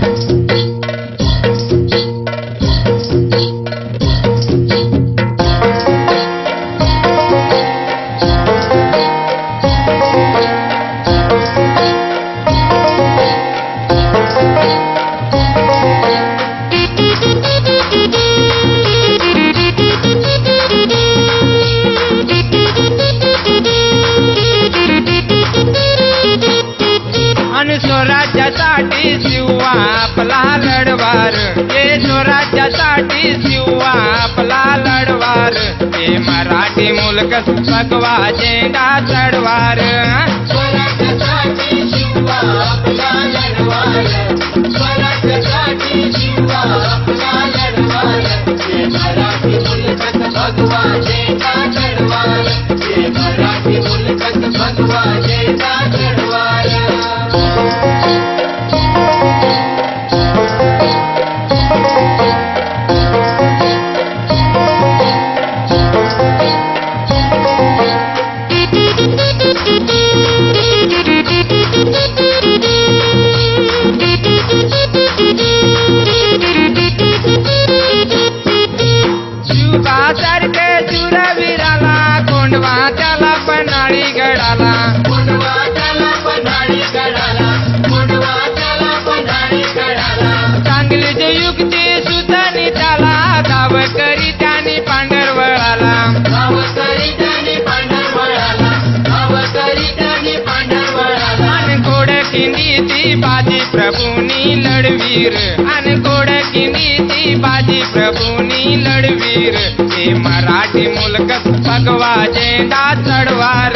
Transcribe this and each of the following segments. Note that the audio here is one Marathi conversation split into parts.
Thank you. स्वराज्यासाठी शिवा आपला लढवार. हे स्वराज्यासाठी शिवा आपला लढवार. हे मराठी मुलक भगवा झेंडा चढवार. स्वराज्यासाठी शिवा आपला लढवार. स्वराज्यासाठी शिवा प्रभूनी लढवीर. आणि गोड किंदी बाजी प्रभूनी लढवीर. हे मराठी मुलक भगवा झेंडा चढवार.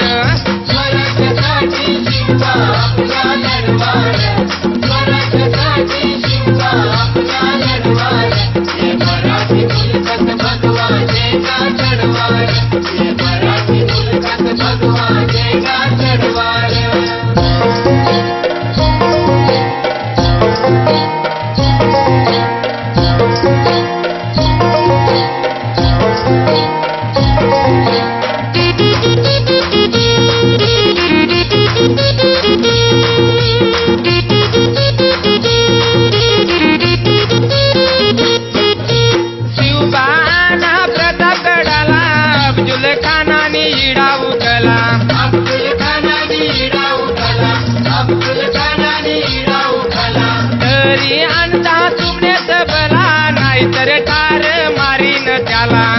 शिवबाना प्रतापगडाला अब्दुल खानानी इडा उगला अब्दुल खानाने इडा उठाला अब्दुल खानाने इडा उठाला. तरी आणता तुमने सबला नाहीतर ठार मारीन त्याला.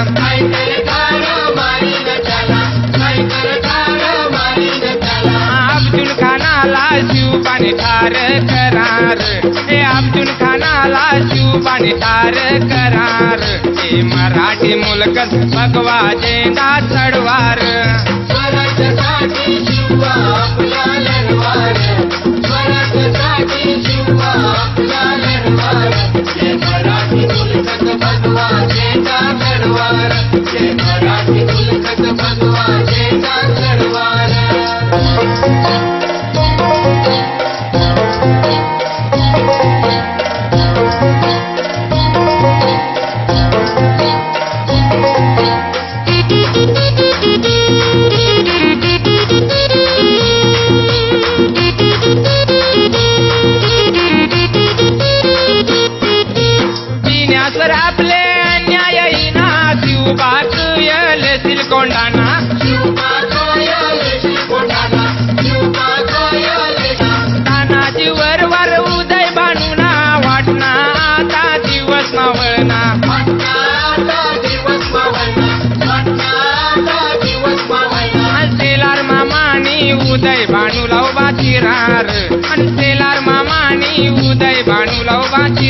पानी ठार करार। हे अब्दुल खानाला शिव पानी ठार करार। हे मराठी मुलकत भगवा झेंडा चढवार मराठी मुलकत भगवा पिण्यास आपले अन्याय ना शिवबाच येल कोंडाना वर वर उदय बानूना वाटना आता दिवस मावळना सेलार मामानी उदय भानू